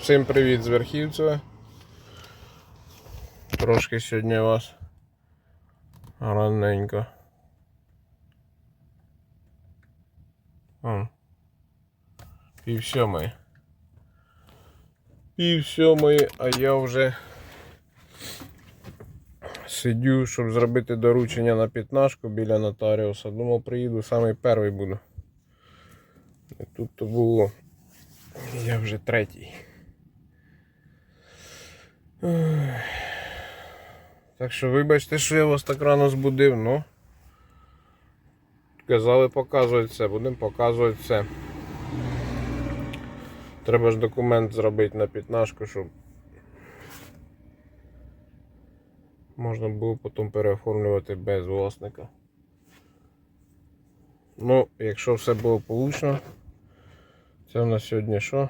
Всім привіт з Верхівцева. Трошки сьогодні вас раненько. Пів сьомої. Пів сьомої, а я вже сидю, щоб зробити доручення на п'ятнашку біля нотаріуса. Думав, приїду, самий перший буду. І тут то було. Я вже третій. Так що вибачте, що я вас так рано збудив, ну. Казали показувати все, будемо показувати все. Треба ж документ зробити на п'ятнашку, щоб можна було потім переоформлювати без власника. Ну, якщо все було получно, це у нас сьогодні що?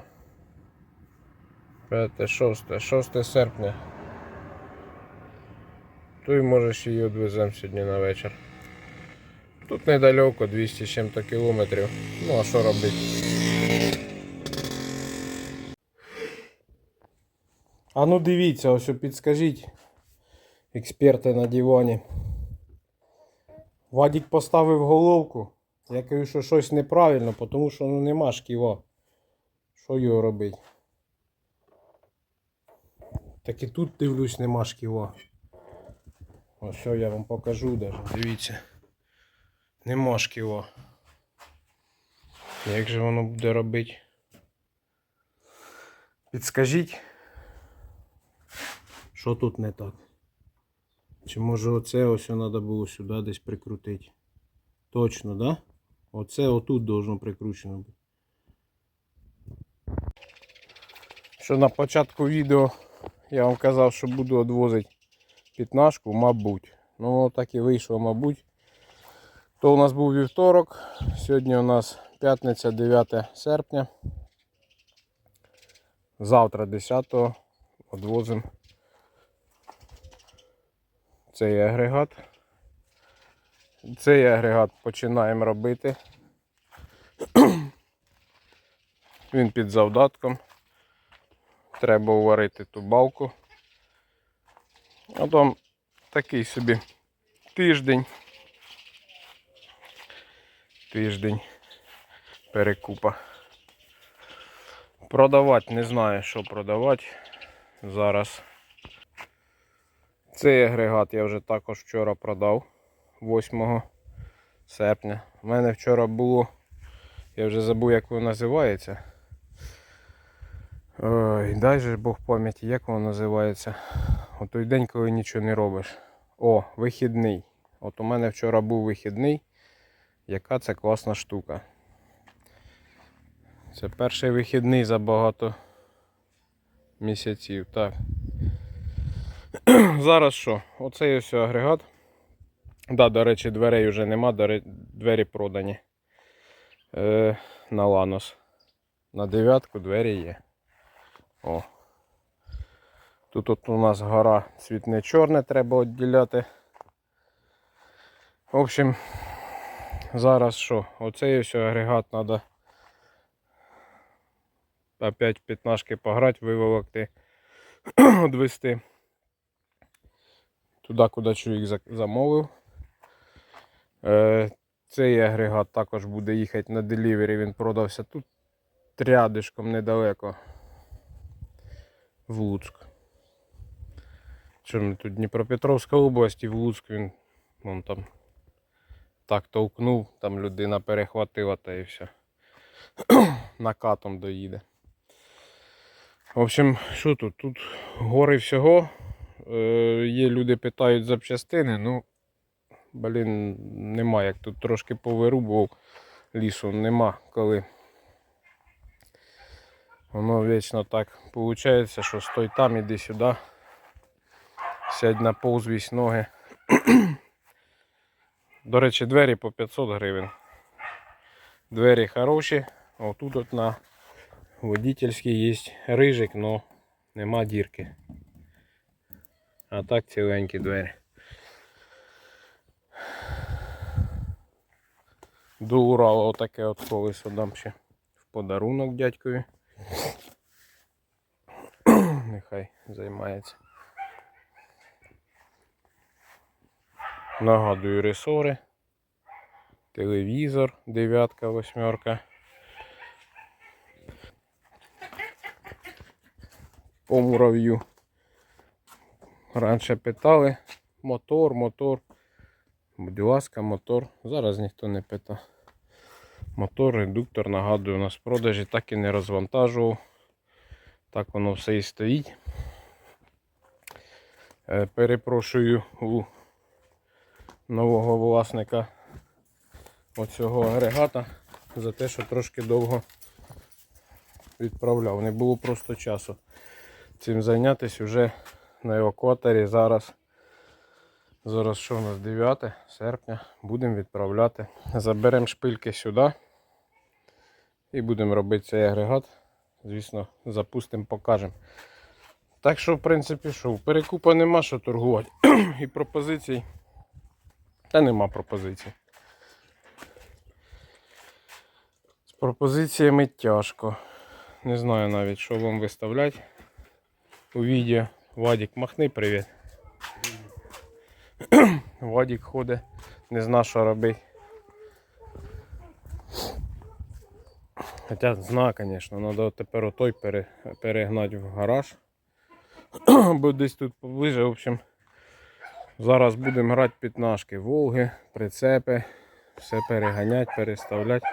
5, 6, 6 серпня. То й може ще її відвеземо сьогодні на вечір. Тут недалеко, 200 з чим-то кілометрів. Ну а що робити? А ну дивіться, ось підскажіть, експерти на дивані. Вадік поставив головку. Я кажу, що щось неправильно, тому що ну нема шківа. Що його робити? Так і тут дивлюсь, нема шківа. Ось що я вам покажу даже. Дивіться. Нема шківа. Як же воно буде робити? Підскажіть, що тут не так? Чи може оце ось треба було сюди десь прикрутити? Точно, да? Оце отут должно прикручено бути. Що на початку відео я вам казав, що буду відвозити п'ятнашку, мабуть. Ну так і вийшло, мабуть. То у нас був вівторок, сьогодні у нас п'ятниця 9 серпня. Завтра 10-го відвозимо цей агрегат. Цей агрегат починаємо робити. Він під завдатком. Треба уварити ту балку. А там такий собі тиждень. Тиждень перекупа. Продавати не знаю, що продавати зараз. Цей агрегат я вже також вчора продав 8 серпня. У мене вчора було, я вже забув, як воно називається. Ой, дай же Бог пам'яті, як воно називається. О той день, коли нічого не робиш. О, вихідний. От у мене вчора був вихідний. Яка це класна штука. Це перший вихідний за багато місяців. Так. Зараз що? Оцей ось агрегат. Да, до речі, дверей вже нема, двері продані. Е, на Ланос. На дев'ятку двері є. О. Тут от у нас гора цвітне чорне треба відділяти. В общем, зараз що? Оцей ось агрегат треба опять п'ятнашки пограти, виволокти, відвести. Туди, куди чоловік замовив. Е, цей агрегат також буде їхати на делівері, він продався тут рядишком недалеко в Луцьк. Що ми тут Дніпропетровська область і в Луцьк він вон там так толкнув, там людина перехватила та і все. Накатом доїде. В общем, що тут? Тут гори всього. Е, є люди питають запчастини, ну, блін, нема як тут трошки повирубував лісу, нема коли. Воно вічно так виходить, що стой там, іди сюди. Сядь на повзвісь ноги. До речі, двері по 500 гривень. Двері хороші. Отут от на водительській є рижик, но нема дірки. А так ціленькі двері. До Урала отаке от колесо дам ще в подарунок дядькові. Нехай займається. Нагадую ресори, телевізор, дев'ятка, восьмерка. По мурав'ю. Раніше питали мотор, мотор. Будь ласка, мотор. Зараз ніхто не питає. Мотор, редуктор, нагадую, у нас в продажі так і не розвантажував. Так воно все і стоїть. Е, Перепрошую у нового власника оцього агрегата за те, що трошки довго відправляв. Не було просто часу цим зайнятися вже на евакуаторі. Зараз, зараз що у нас 9 серпня, будемо відправляти. Заберемо шпильки сюди і будемо робити цей агрегат. Звісно, запустимо, покажемо. Так що, в принципі, що, перекупа нема що торгувати. І пропозицій. Та нема пропозицій. З пропозиціями тяжко. Не знаю навіть, що вам виставляти у відео. Вадік, махни привіт. Вадік ходить, не зна, що робити. Хоча зна, звісно, треба тепер отой перегнати в гараж. Бо десь тут поближе, в общем, зараз будемо грати п'ятнашки, Волги, прицепи, все переганяти, переставляти.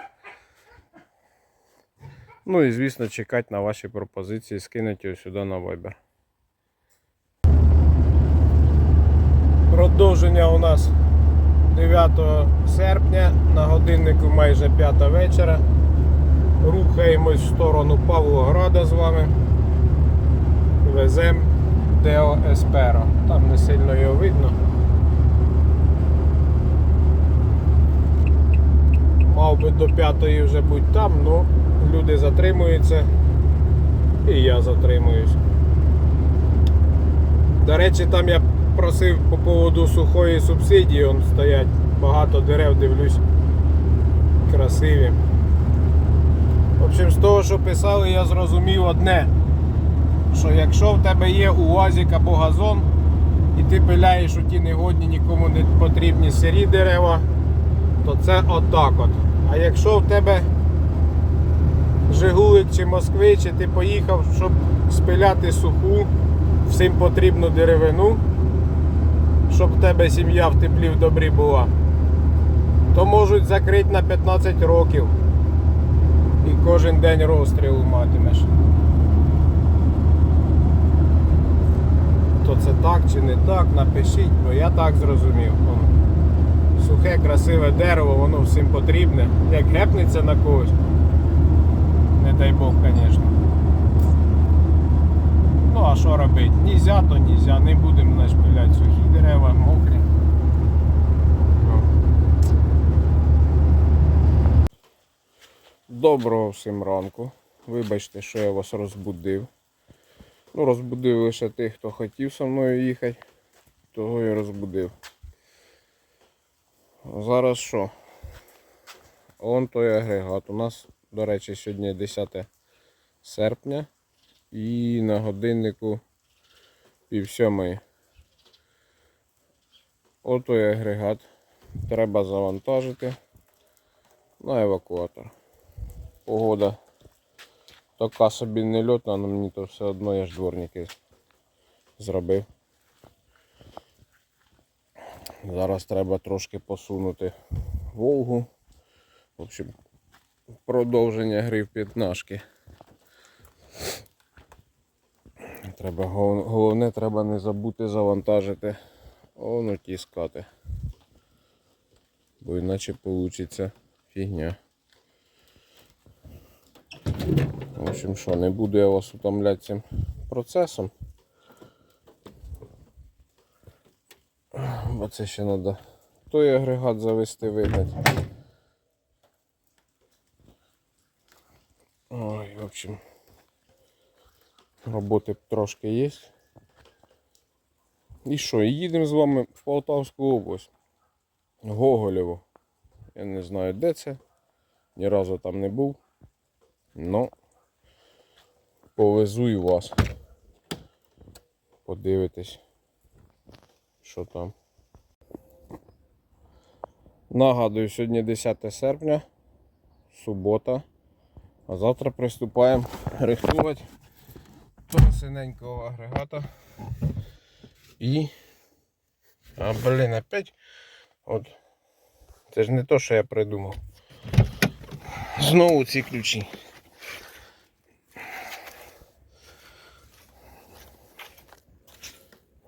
Ну і звісно чекати на ваші пропозиції, скинуть його сюди на Viber. Продовження у нас 9 серпня на годиннику майже 5 вечора. Рухаємось в сторону Павлограда з вами. Веземо Део Есперо. Там не сильно його видно. Мав би до п'ятої вже бути там, але люди затримуються і я затримуюсь. До речі, там я просив по поводу сухої субсидії, он стоять багато дерев, дивлюсь, красиві. В общем, з того, що писали, я зрозумів одне, що якщо в тебе є УАЗик або газон, і ти пиляєш у ті негодні, нікому не потрібні сирі дерева, то це отак от. А якщо в тебе Жигулик чи Москвич, чи ти поїхав, щоб спиляти суху, всім потрібну деревину, щоб в тебе сім'я в теплі в добрі була, то можуть закрити на 15 років і кожен день розстрілу матимеш. То це так чи не так, напишіть, бо я так зрозумів. Сухе, красиве дерево, воно всім потрібне. Як гепнеться на когось. Не дай Бог, звісно. Ну а що робити? Нельзя, то нельзя, не будемо знаєш, пиляти сухі дерева, мокрі. Доброго всім ранку. Вибачте, що я вас розбудив. Ну, розбудив лише тих, хто хотів зі мною їхати, того і розбудив. Зараз що? Он той агрегат. У нас, до речі, сьогодні 10 серпня і на годиннику пів сьомої. Отой агрегат треба завантажити на евакуатор. Погода така собі не льотна, але мені то все одно я ж дворники зробив. Зараз треба трошки посунути Волгу. В общем, продовження гри в п'ятнашки. Треба, головне, треба не забути завантажити воно ті скати. Бо іначе вийде фігня. В общем, що, не буду я вас утомляти цим процесом. Бо це ще треба той агрегат завести вигнати. Ой, в общем, роботи трошки є. І що, їдемо з вами в Полтавську область. Гоголєво. Я не знаю де це. Ні разу там не був. Ну повезу і вас. подивитесь, що там. Нагадую, сьогодні 10 серпня, субота. А завтра приступаємо рихтувати того синенького агрегата. І. А блін, опять. От. Це ж не то, що я придумав. Знову ці ключі.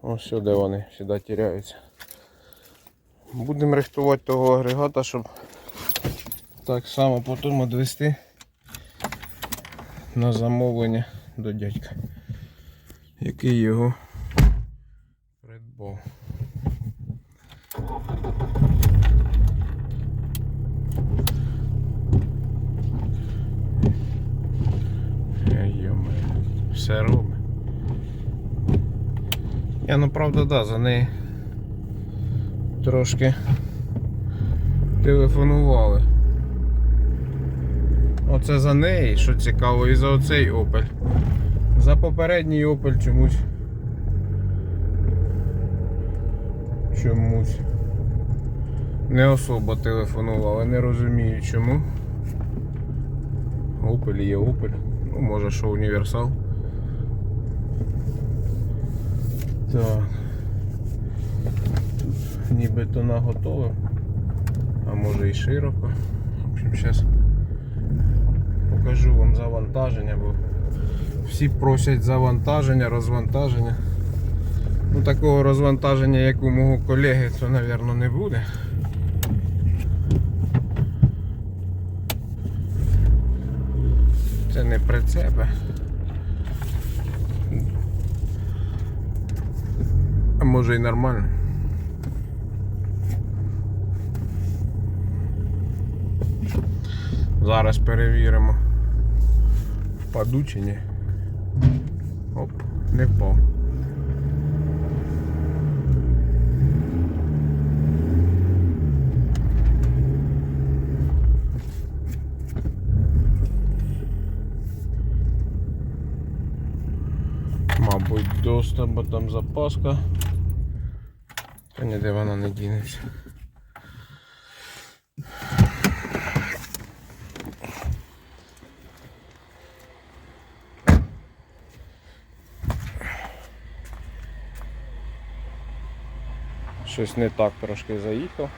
Ось сюди вони сюди тіряються. Будемо рихтувати того агрегата, щоб так само потім відвести на замовлення до дядька, який його придбав. Йоме, все робить. Я ну правда да, за неї трошки телефонували. Оце за неї, що цікаво, і за оцей Opel. За попередній Opel чомусь. Чомусь. Не особо телефонували, не розумію чому. Opel є Opel. Ну, може що універсал. Так. Нібито наготове. А може і широко. В общем, зараз покажу вам завантаження, бо всі просять завантаження, розвантаження. Ну такого розвантаження, як у мого колеги, це, мабуть, не буде. Це не прицепи. А може і нормально. Зараз перевіримо. Впаду чи ні. Оп, не впав. Мабуть, доста, бо там запаска. Та ніде вона не дінеться. Щось не так трошки заїхав.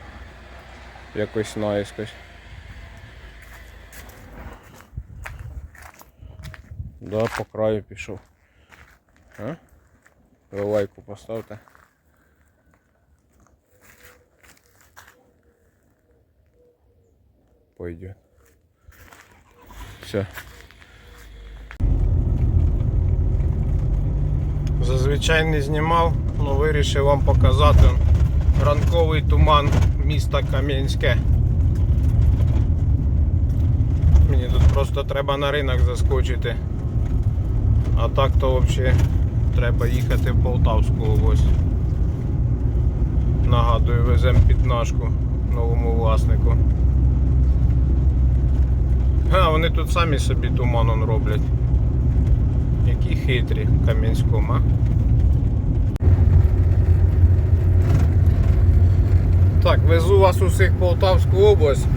Якось наїскось. Да, по краю пішов. А? Ви лайку поставте. Пойдет. Все. Зазвичай не знімав, але вирішив вам показати ранковий туман міста Кам'янське. Мені тут просто треба на ринок заскочити. А так то взагалі треба їхати в Полтавську область. Нагадую, веземо підножку новому власнику. А, вони тут самі собі туман он роблять. Які хитрі в Кам'янському, а? Так, везу вас усіх Полтавську область.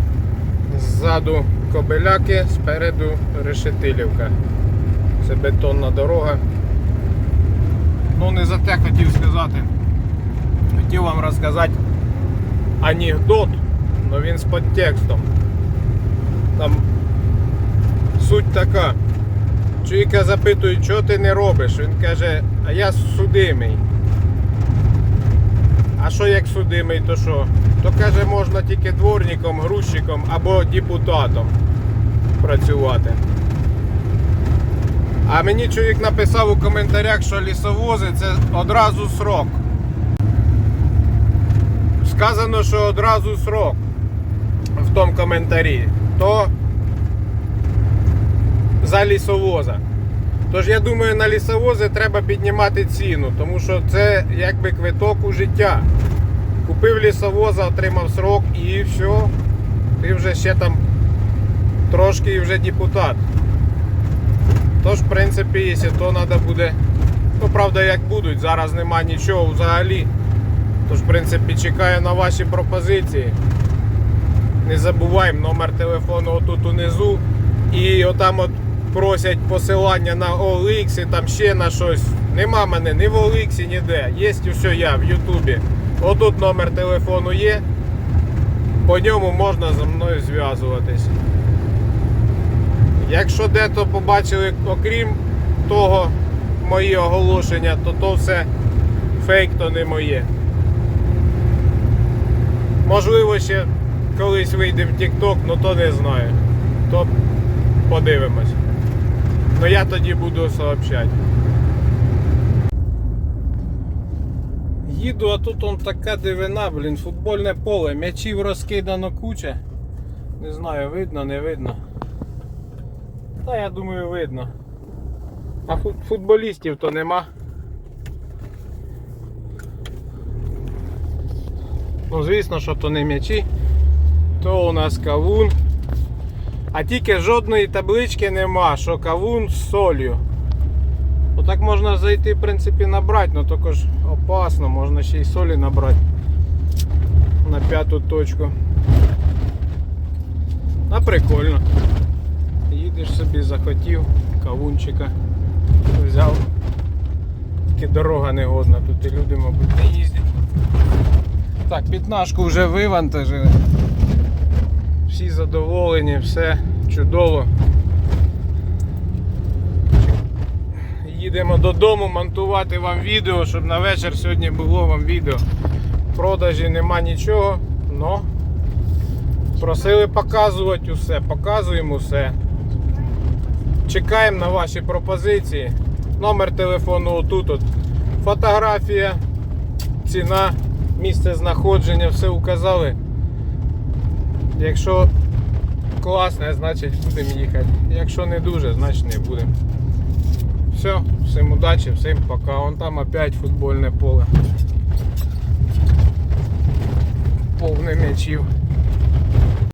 Ззаду Кобеляки, спереду Решетилівка. Це бетонна дорога. Ну не за те хотів сказати. Хотів вам розказати анекдот, але він з підтекстом. Там суть така. Чоловіка запитують, що ти не робиш. Він каже, а я судимий. А що як судимий, то що? То каже, можна тільки дворником, грузчиком або депутатом працювати. А мені чоловік написав у коментарях, що лісовози це одразу срок. Сказано, що одразу срок в тому коментарі. То за лісовоза. Тож я думаю, на лісовози треба піднімати ціну, тому що це якби квиток у життя. Купив лісовоза, отримав срок і все. Ти вже ще там трошки і вже депутат. Тож, в принципі, якщо то треба буде Ну, правда, як будуть, зараз нема нічого взагалі. Тож, в принципі, чекаю на ваші пропозиції. Не забуваємо номер телефону отут унизу. І отам от просять посилання на OLX і там ще на щось. Нема мене ні в OLX, ніде. Є все я в Ютубі. Отут номер телефону є. По ньому можна зі мною зв'язуватись. Якщо дето побачили, окрім того, мої оголошення, то то все фейк, то не моє. Можливо, ще колись вийде в TikTok, ну то не знаю. То подивимось. Ну я тоді буду сообщати. Їду, а тут он така дивина, блін, футбольне поле, м'ячів розкидано куча. Не знаю, видно, не видно. Та я думаю, видно. А футболістів то нема. Ну, звісно, що то не м'ячі, то у нас кавун. А тільки жодної таблички нема, що кавун з солью. Отак можна зайти, в принципі, набрати, але також опасно, можна ще й солі набрати на п'яту точку. А прикольно. Їдеш собі, захотів, кавунчика взяв. Тільки дорога негодна, тут і люди, мабуть, не їздять. Так, п'ятнашку вже вивантажили. Всі задоволені, все чудово. Їдемо додому монтувати вам відео, щоб на вечір сьогодні було вам відео. В продажі нема нічого, но просили показувати усе, показуємо усе. Чекаємо на ваші пропозиції. Номер телефону отут. От. Фотографія, ціна, місце знаходження, все указали. Якщо класне, значить будемо їхати. Якщо не дуже, значить не будемо. Все, всім удачі, всім пока. Вон там опять футбольне поле. Повне м'ячів.